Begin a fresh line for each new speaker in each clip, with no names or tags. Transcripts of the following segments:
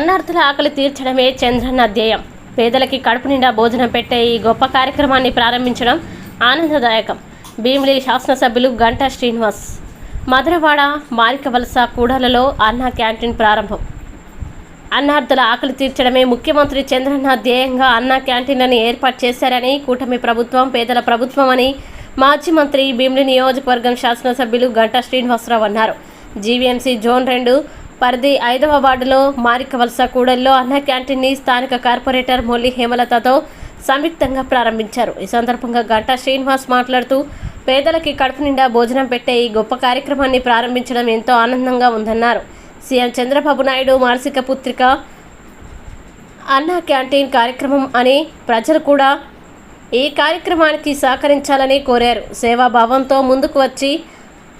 అన్నార్థుల ఆకలి తీర్చడమే చంద్రన్న ధ్యేయం. పేదలకి కడుపు నిండా భోజనం పెట్టే ఈ గొప్ప కార్యక్రమాన్ని ప్రారంభించడం ఆనందదాయకం. భీమిలి శాసనసభ్యులు గంటా శ్రీనివాస్. మధురవాడ మారికవలస కూడలలో అన్నా క్యాంటీన్ ప్రారంభం. అన్నార్థుల ఆకలి తీర్చడమే ముఖ్యమంత్రి చంద్రన్న ధ్యేయంగా అన్నా క్యాంటీన్లను ఏర్పాటు చేశారని కూటమి ప్రభుత్వం పేదల ప్రభుత్వం అని మాజీ మంత్రి భీమిలి నియోజకవర్గం శాసనసభ్యులు గంటా శ్రీనివాసరావు అన్నారు. జీవీఎంసీ జోన్ రెండు పరిధి ఐదవ వార్డులో మారికవలస కూడల్లో అన్న క్యాంటీన్ని స్థానిక కార్పొరేటర్ మొల్లి హేమలతతో సంయుక్తంగా ప్రారంభించారు. ఈ సందర్భంగా గంటా శ్రీనివాస్ మాట్లాడుతూ పేదలకి కడుపు నిండా భోజనం పెట్టే ఈ గొప్ప కార్యక్రమాన్ని ప్రారంభించడం ఎంతో ఆనందంగా ఉందన్నారు. సీఎం చంద్రబాబు నాయుడు మానసిక పుత్రిక అన్నా క్యాంటీన్ కార్యక్రమం అని ప్రజలు కూడా ఈ కార్యక్రమానికి సహకరించాలని కోరారు. సేవాభావంతో ముందుకు వచ్చి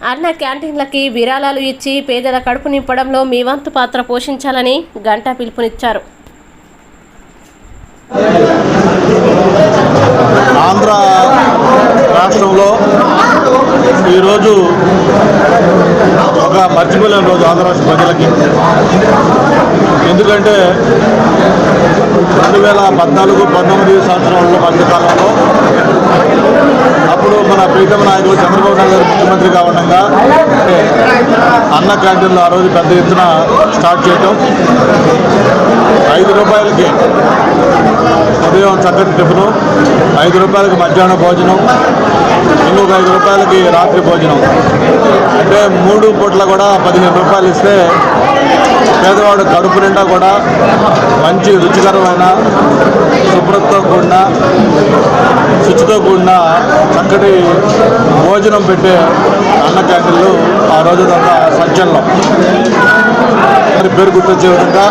అన్న క్యాంటీన్లకి విరాళాలు ఇచ్చి పేదల కడుపు నింపడంలో మీ వంతు పాత్ర పోషించాలని గంటా పిలుపునిచ్చారు.
ఆంధ్ర రాష్ట్రంలో ఈరోజు ఒక మర్చిపోలేని రోజు ఆంధ్ర రాష్ట్ర ప్రజలకి. ఎందుకంటే రెండు వేల పద్నాలుగు పంతొమ్మిది సంవత్సరాల మధ్యకాలంలో అప్పుడు మన ప్రీతమ నాయకులు చంద్రబాబు నాయుడు గారు ముఖ్యమంత్రిగా ఉండగా అన్న క్యాంటీన్లు ఆ రోజు పెద్ద ఎత్తున స్టార్ట్ చేయటం. ఐదు రూపాయలకి ఉదయం చక్కటి టిఫిను ఐదు రూపాయలకి మధ్యాహ్నం భోజనం ఇంకొక ఐదు రూపాయలకి రాత్రి భోజనం. అంటే మూడు పూట్ల కూడా పదిహేను రూపాయలు ఇస్తే పేదవాడు కడుపు నిండా కూడా మంచి రుచికరమైన శుభ్రతతో కూడిన శుచితో కూడిన చక్కటి భోజనం పెట్టే అన్న క్యాంటీన్లు ఆ రోజు రోజుదంతా సంచలనం. మరి పేరు గుర్తొచ్చే విధంగా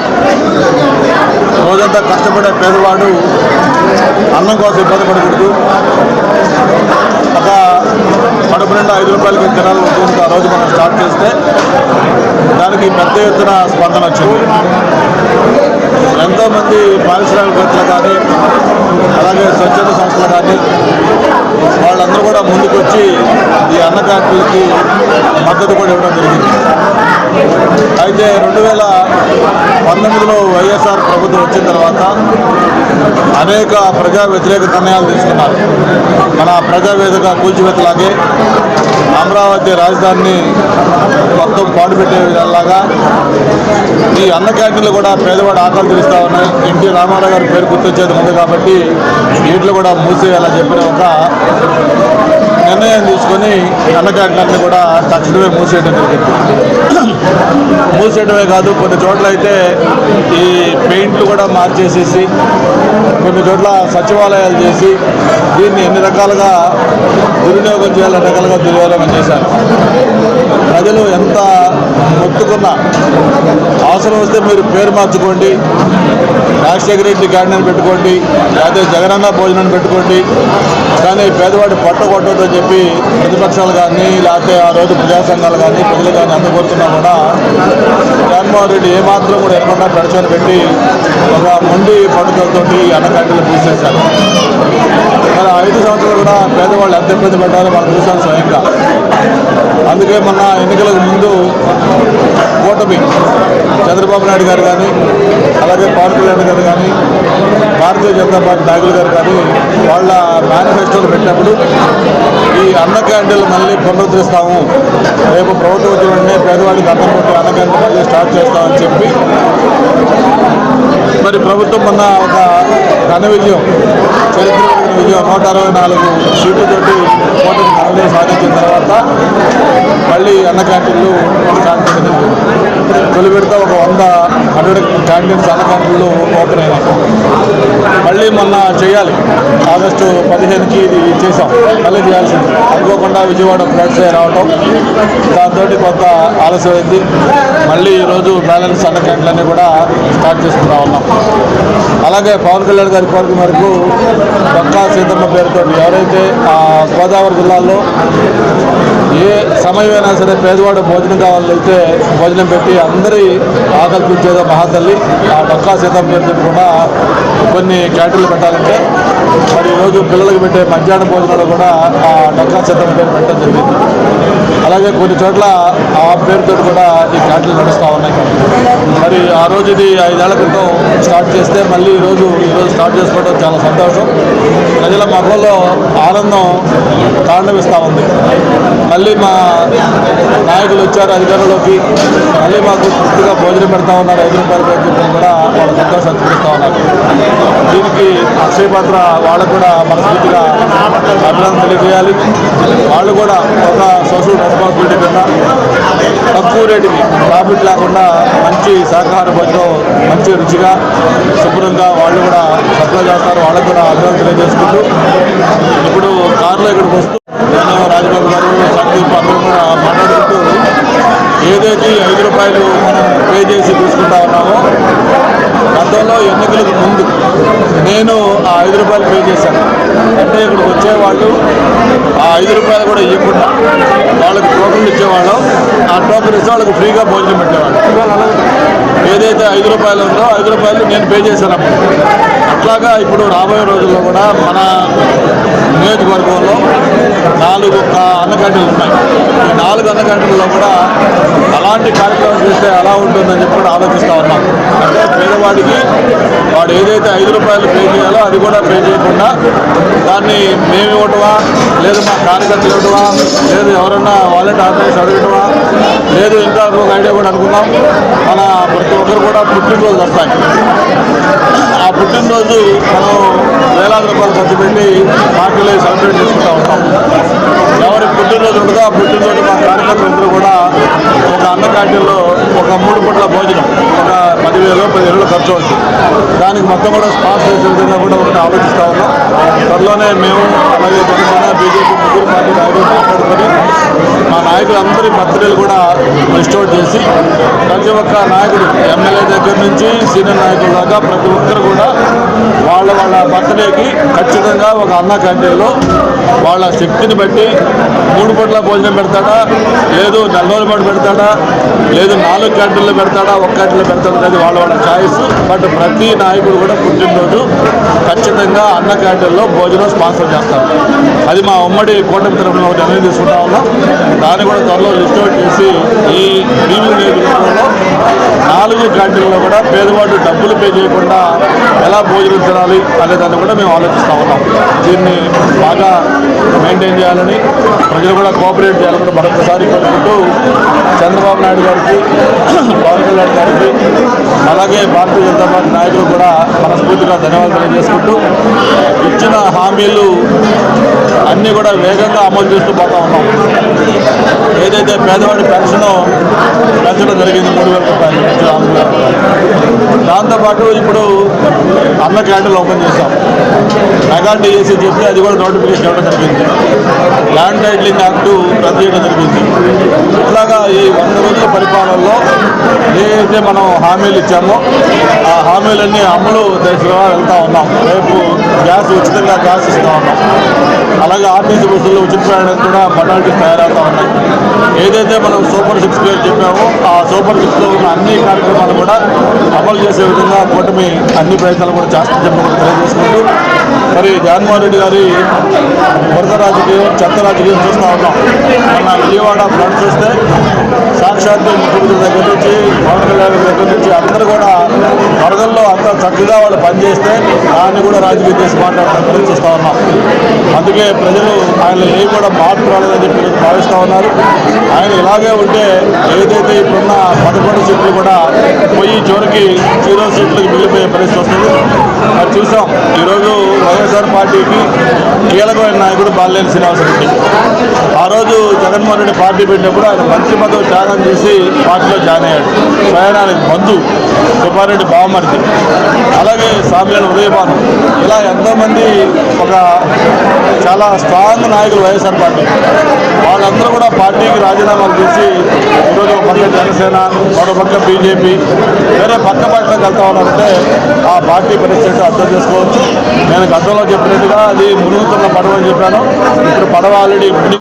రోజంతా కష్టపడే పేదవాడు అన్నం కోసం ఇబ్బంది పడకూడదు. ఒక కడుపు నిండా ఐదు రూపాయలకి తినాలి ఉంటుంది ఆ రోజు మనం స్టార్ట్ చేస్తే దానికి పెద్ద ఎత్తున స్పందన వచ్చింది. ఎంతోమంది పారిశ్రామికవేత్తలు కానీ అలాగే స్వచ్ఛంద సంస్థలు కానీ వాళ్ళందరూ కూడా ముందుకొచ్చి ఈ అన్న క్యాంటీన్కి మద్దతు కూడా ఇవ్వడం జరిగింది. అయితే రెండు వేల పంతొమ్మిదిలో వైఎస్ఆర్ ప్రభుత్వం వచ్చిన తర్వాత అనేక ప్రజా వ్యతిరేక నిర్ణయాలు తీసుకున్నారు. మన ప్రజావేదిక కూల్చివేతలాగే అమరావతి రాజధానిని మొత్తం పాడుపెట్టే విధంగా ఈ అన్న క్యాంటీన్లు కూడా పేదవాడు ఆకలి తీరుస్తా ఉన్నాయి. ఎన్టీ రామారావు గారి పేరు గుర్తొచ్చేది ఉంది కాబట్టి వీటిలో కూడా మూసేయాలని చెప్పిన ఒక నిర్ణయం తీసుకొని అన్న కూడా తక్షణమే మూసేయడం జరిగింది. మూసేయడమే కాదు కొన్ని చోట్ల అయితే ఈ పెయింట్లు కూడా మార్చేసేసి కొన్ని చోట్ల సచివాలయాలు చేసి దీన్ని ఎన్ని రకాలుగా దుర్వినియోగం చేయాలని రకాలుగా దుర్వినియోగం చేశారు. ప్రజలు ఎంత మొత్తుకున్నా అవసరం వస్తే మీరు పేరు మార్చుకోండి రాజశేఖర రెడ్డి గార్డెన్ పెట్టుకోండి లేకపోతే జగనన్న భోజనం పెట్టుకోండి కానీ పేదవాడి పట్ట కొట్టొద్దని చెప్పి ప్రతిపక్షాలు కానీ లేకపోతే ఆ రోజు ప్రజా సంఘాలు కానీ ప్రజలు కానీ అందరూ కూడా జగన్మోహన్ రెడ్డి ఏమాత్రం కూడా ఎనకుండా ప్రచారం పెట్టి ఒక మొండి పట్టుదలతోటి అన్న క్యాంటీన్లు మరి ఐదు సంవత్సరాలు కూడా పేదవాళ్ళు ఎంత ఇబ్బంది పెట్టారో మనం చూసాం స్వయంగా. అందుకే మొన్న ఎన్నికలకు ముందు కూటమి చంద్రబాబు నాయుడు గారు కానీ అలాగే పవన్ కళ్యాణ్ గారు కానీ భారతీయ జనతా పార్టీ నాయకులు గారు కానీ వాళ్ళ మేనిఫెస్టోలు పెట్టినప్పుడు ఈ అన్న క్యాంటీన్లు మళ్ళీ పునరుద్ధరిస్తాము. రేపు ప్రభుత్వం వచ్చిన వెంటనే పేదవాడికి అన్నం కొట్టి అన్న క్యాంటీన్ మళ్ళీ స్టార్ట్ చేస్తామని చెప్పి. మరి ప్రభుత్వం మొన్న ఒక ఘన విజయం చరిత్ర విజయం నూట అరవై నాలుగు సీట్లతోటి ఓటమి ఘన సాధించిన తర్వాత మళ్ళీ అన్న క్యాంటీన్లు స్టార్ట్ చేయడం తొలి విడత ఒక వంద హండ్రెడ్ క్యాంటీన్స్ అన్న క్యాంటీన్లు ఓపెన్ అయినాయి. మళ్ళీ మొన్న చేయాలి. ఆగస్టు పదిహేనుకి ఇది చేసాం మళ్ళీ చేయాల్సింది. అనుకోకుండా విజయవాడ ఫ్లాట్స్ రావటం. దాంతో కొంత ఆలస్యమైంది. మళ్ళీ ఈరోజు బ్యాలెన్స్ అన్న క్యాంట్లన్నీ కూడా స్టార్ట్ చేసుకుంటా ఉన్నాం. అలాగే పవన్ కళ్యాణ్ గారి కోరిక మేరకు పక్కా సీతమ్మ పేరుతో ఎవరైతే ఆ గోదావరి జిల్లాలో ఏ సమయమైనా సరే పేదవాడు భోజనం కావాలైతే భోజనం పెట్టి అందరి ఆకల్పించేదో మహాతల్లి ఆ డొక్కా సీతమ్మ పేరుతో కూడా కొన్ని క్యాటరీలు పెట్టాలంటే మరి ఈరోజు పిల్లలకు పెట్టే మధ్యాహ్న భోజనాలు కూడా ఆ డొక్కా చట్టం పేరు పెట్టడం జరిగింది అలాగే కొన్ని చోట్ల ఆ పేరుతో కూడా ఈ క్యాంటీన్లు నడుస్తూ ఉన్నాయి. మరి ఆ రోజు ఇది ఐదేళ్ళ క్రితం స్టార్ట్ చేస్తే మళ్ళీ ఈరోజు ఈరోజు స్టార్ట్ చేసుకోవడం చాలా సంతోషం. ప్రజల మగంలో ఆనందం తాండవిస్తూ ఉంది. మళ్ళీ మా నాయకులు వచ్చారు అధికారంలోకి. మళ్ళీ మాకు పూర్తిగా భోజనం పెడతా ఉన్నారు. ఐదు రూపాయలు అని కూడా వాళ్ళు సంతోషం చూపిస్తూ ఉన్నారు దీనికి అక్షయ పాత్ర వాళ్ళకు కూడా మనస్ఫూర్తిగా అభినందన తెలియజేయాలి. వాళ్ళు కూడా ఒక సోషల్ రెస్పాన్సిబిలిటీ కింద తక్కువ రేటుకి ప్రాఫిట్ లేకుండా మంచి శాకాహార భోజనం మంచి రుచిగా శుభ్రంగా వాళ్ళు కూడా సప్లై చేస్తారు. వాళ్ళకు కూడా అభినందన తెలియజేసుకుంటూ ఇప్పుడు కారులో ఇక్కడికి వస్తూ నేను రాజబాబు గారు సందీప్ అందరూ కూడా మాట్లాడుకుంటూ ఏదైతే ఐదు రూపాయలు మనం పే చేసి తీసుకుంటా ఉన్నామో గతంలో ఎన్నికలకు ముందు నేను ఆ ఐదు రూపాయలు పే చేశాను. అంటే ఇక్కడికి వచ్చేవాళ్ళు ఆ ఐదు రూపాయలు కూడా ఇవ్వకుండా వాళ్ళకి టోకన్లు ఇచ్చేవాళ్ళం ఆ టోకెన్ ఇస్తే వాళ్ళకి ఫ్రీగా భోజనం పెట్టేవాళ్ళం. ఏదైతే ఐదు రూపాయలు ఉందో ఐదు రూపాయలు నేను పే చేశాను అట్లాగా ఇప్పుడు రాబోయే రోజుల్లో కూడా మన నియోజకవర్గంలో నాలుగు అన్నగంటలు ఉన్నాయి. ఈ నాలుగు అన్నగంటల్లో కూడా అలాంటి కార్యక్రమం చేస్తే ఎలా ఉంటుందని చెప్పి కూడా ఆలోచిస్తూ ఉన్నాం. అంటే వాడికి వాడు ఏదైతే ఐదు రూపాయలు పే చేయాలో అది కూడా పే చేయకుండా దాన్ని మేము ఇవ్వటమా? లేదు మా కార్యకర్తలు ఇవ్వటమా? లేదు ఎవరన్నా వాలెట్ ఆర్గనైజ్ అడగటమా? లేదు ఇంకా ఒక ఐడియా కూడా అనుకున్నాం మన ప్రతి ఒక్కరు కూడా పుట్టినరోజు వస్తాయి ఆ పుట్టినరోజు మనం వేలాది రూపాయలు ఖర్చు పెట్టి పార్టీలో సెలబ్రేట్ చేసుకుంటూ ఉంటాం. ఎవరి పుట్టినరోజు ఉంటుందో ఆ పుట్టినరోజు కార్యకర్తలందరూ కూడా ఒక అన్న క్యాంటీన్లో ఒక మూడు పూట్ల భోజనం ఒక పదివేలు పదివేలు ఖర్చు అవుతుంది. దానికి మొత్తం కూడా స్పాన్సర్ చేసే విధంగా కూడా ఒకటి ఆలోచిస్తూ ఉన్నాం. త్వరలోనే మేము అలాగే జనసేన బీజేపీ ముగ్గురు పార్టీ నాయకులు మాట్లాడుకొని మా నాయకులందరి బర్త్డేలు కూడా రిస్టోర్ చేసి ప్రతి ఒక్క నాయకుడు ఎమ్మెల్యే దగ్గర నుంచి సీనియర్ నాయకుల దాకా ప్రతి ఒక్కరు కూడా వాళ్ళ వాళ్ళ బర్త్డేకి ఖచ్చితంగా ఒక అన్న క్యాంటీన్లో వాళ్ళ శక్తిని బట్టి మూడు పూట్ల భోజనం పెడతాడా? లేదు నెల రోజుల పాటు పెడతాడా? లేదు నాలుగు క్యాంటీన్లో పెడతాడా? ఒక క్యాంటీన్లో పెడతాడా అనేది వాళ్ళ వాళ్ళ ఛాయిస్ బట్ ప్రతి నాయకుడు కూడా పుట్టినరోజు ఖచ్చితంగా అన్న క్యాంటీన్లో భోజనం స్పాన్సర్ చేస్తారు అది మా ఉమ్మడి కూటమి తరఫున ఒక నిర్ణయం తీసుకుంటా ఉన్నాం. దాన్ని కూడా త్వరలో లిస్ట్ అవుట్ చేసి ఈ భీముల నియోజకవర్గంలో నాలుగు క్యాంటీన్లో కూడా పేదవాడు డబ్బులు పే చేయకుండా ఎలా భోజనం తినాలి అనే దాన్ని కూడా మేము ఆలోచిస్తూ ఉన్నాం. దీన్ని బాగా మెయింటైన్ చేయాలని ప్రజలు కూడా కోఆపరేట్ చేయాలని మరొకసారి కోరుకుంటూ చంద్రబాబు నాయుడు గారికి పవన్ కళ్యాణ్ గారికి అలాగే భారతీయ జనతా పార్టీ నాయకులు కూడా మనస్ఫూర్తిగా ధన్యవాదాలు తెలియజేసుకుంటూ ఇచ్చిన హామీలు అన్నీ కూడా వేగంగా అమలు చేస్తూ పోతా ఉన్నాం. ఏదైతే పేదవాడి పెన్షన్ పెంచడం జరిగింది మూడు వేల రూపాయలు దాంతోపాటు ఇప్పుడు అన్న క్యాంటీన్లు ఓపెన్ చేశాం. మెగా డిఎస్సి చెప్పి అది కూడా నోటిఫికేషన్ ఇవ్వడం జరిగింది. ల్యాండ్ టైటిలింగ్ యాక్ట్ రద్దు చేయడం జరిగింది. ఇలాగా ఈ వంద రోజుల పరిపాలనలో ఏదైతే మనం హామీలు ఇచ్చామో ఆ హామీలన్నీ అమలు దశగా వెళ్తూ ఉన్నాం. రేపు గ్యాస్ ఉచితంగా గ్యాస్ ఇస్తూ ఉన్నాం. అలాగే ఆర్టీసీ బస్సుల్లో ఉచిత ప్రయాణం కూడా పడాలిటీ తయారవుతూ ఉన్నాయి ఏదైతే మనం సూపర్ సిక్స్ పేరు చెప్పామో ఆ సూపర్ సిక్స్లో ఉన్న అన్ని కార్యక్రమాలు కూడా అమలు చేసే విధంగా కూటమి అన్ని ప్రయత్నాలు కూడా చేస్తుందని చెప్పి తెలియజేసుకుంటూ మరి జగన్మోహన్ రెడ్డి గారి వరద రాజకీయం చెత్త రాజకీయం చూస్తూ ఉన్నాం. మన విజయవాడ ఫ్రంట్ చూస్తే సాక్షాత్తు ముఖ్యమంత్రి దగ్గర నుంచి పవన్ కళ్యాణ్ దగ్గర నుంచి అందరూ కూడా వరదల్లో కూడా చక్కగా వాళ్ళు పనిచేస్తే దాన్ని కూడా రాజకీయం చేసి మాట్లాడడం చూస్తూ ఉన్నాం. అందుకే ప్రజలు ఆయన ఏ కూడా మార్పు రాలేదని చెప్పి భావిస్తూ ఉన్నారు. ఆయన ఇలాగే ఉంటే ఏదైతే ఇప్పుడున్న పదకొండు సీట్లు కూడా పోయి చివరికి జీరో సీట్లకు వెళ్ళిపోయే పరిస్థితి వస్తుంది. చూసాం. ఈరోజు వైఎస్ఆర్ పార్టీకి కీలకమైన నాయకుడు బాలినేని శ్రీనివాసరెడ్డి. ఆ రోజు జగన్మోహన్ రెడ్డి పార్టీ పెట్టినప్పుడు ఆయన మంత్రి పదవి త్యాగం చేసి పార్టీలో జాయిన్ అయ్యాడు. ప్రయాణానికి బంధు సుబ్బారెడ్డి బావమరిది. అలాగే సామ్యాల ఉదయభాను. ఇలా ఎంతోమంది ఒక చాలా స్ట్రాంగ్ నాయకులు వైఎస్ఆర్ పార్టీ. వాళ్ళందరూ కూడా పార్టీకి రాజీనామాలు చేసి ఈరోజు ఒక పక్క జనసేన మరో పక్క బీజేపీ వేరే పక్క పార్టీలకు వెళ్తా ఉన్నారంటే ఆ పార్టీ పరిస్థితి అర్థం చేసుకోవచ్చు. నేను గతంలో చెప్పినట్టుగా అది మునుగుతున్న పడవ అని చెప్పాను. ఇప్పుడు పడవ ఆల్రెడీ